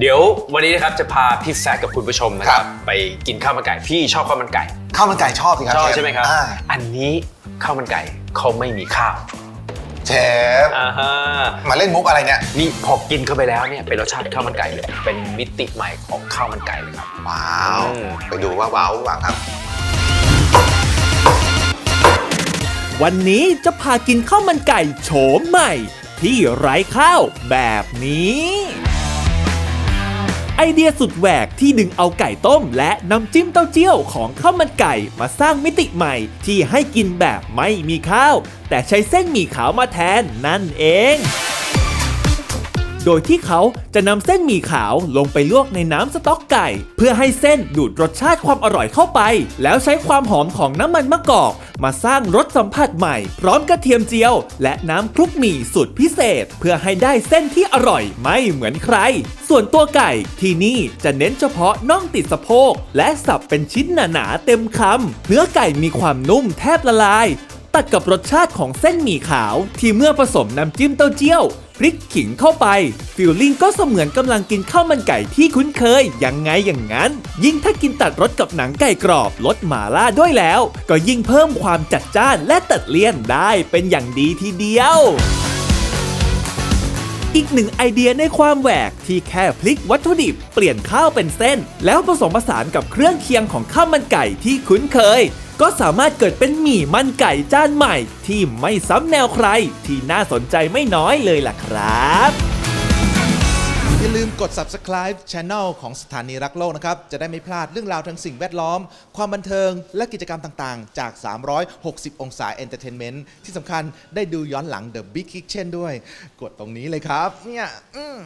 เดี๋ยววันนี้นะครับจะพาพี่แซกกับคุณผู้ชมนะคครัรับบไปกินข้าวมันไก่พี่ชอบข้าวมันไก่ข้าวมันไก่ชอบสิครับชอบเฟใช่ไหมครับ อ่าอันนี้ข้าวมันไก่เขาไม่มีข้าวเชฟอ่าฮะมาเล่นมุกอะไรเนี่ยนี่พอกินเข้าไปแล้วเนี่ยเป็นรสชาติข้าวมันไก่เลยเป็นมิติใหม่ของข้าวมันไก่เลยครับ ว้าวอืม ไปดูว่าว้าวหรือเปล่าครับ วันนี้จะพากินข้าวมันไก่โฉมใหม่ ที่ไร้ข้าวแบบนี้ ไอเดียสุดแหวกที่ดึงเอาไก่ต้ม และน้ำจิ้มเต้าเจี้ยวของข้าวมันไก่มาสร้างมิติใหม่ ที่ให้กินแบบไม่มีข้าว แต่ใช้เส้นหมี่ขาวมาแทนนั่นเอง โดยที่เขาจะนำเส้นหมี่ขาวลงไปลวกในน้ำสต๊อกไก่ เพื่อให้เส้นดูดรสชาติความอร่อยเข้าไป แล้วใช้ความหอมของน้ำมันมะกอก มาสร้างรสสัมผัสใหม่ พร้อมกระเทียมเจียว และน้ำคลุกหมี่สูตรพิเศษ เพื่อให้ได้เส้นที่อร่อยไม่เหมือนใคร ส่วนตัวไก่ที่นี่จะเน้นเฉพาะน่องติดสะโพกและสับเป็นชิ้นหนาๆเต็มคำเนื้อไก่มีความนุ่มแทบละลาย ตัดกับรสชาติของเส้นหมี่ขาว ที่เมื่อผสมน้ำจิ้มเต้าเจี้ยวพริกขิงเข้าไปฟิลลิ่งก็เสมือนกำลังกินข้าวมันไก่ที่คุ้นเคยยังไงอย่างนั้น ยิ่งถ้ากินตัดรสกับหนังไก่กรอบรสหมาล่าด้วยแล้ว ก็ยิ่งเพิ่มความจัดจ้านและตัดเลี่ยนได้เป็นอย่างดีทีเดียว อีกหนึ่งไอเดียในความแหวกที่แค่พลิกวัตถุดิบเปลี่ยนข้าวเป็นเส้น แล้วผสมผสานกับเครื่องเคียงของข้าวมันไก่ที่คุ้นเคย ก็สามารถเกิดเป็นหมี่มันไก่จานใหม่ ที่ไม่ซ้ำแนวใคร ที่น่าสนใจไม่น้อยเลยล่ะครับ อย่าลืมกด subscribe Channel ของสถานีรักโลกนะครับ จะได้ไม่พลาดเรื่องราวทางสิ่งแวดล้อม ความบันเทิง และกิจกรรมต่างๆ จาก 360 องศา Entertainment ที่สำคัญได้ดูย้อนหลัง The Big Kitchen ด้วย กดตรงนี้เลยครับ เนี่ยอืม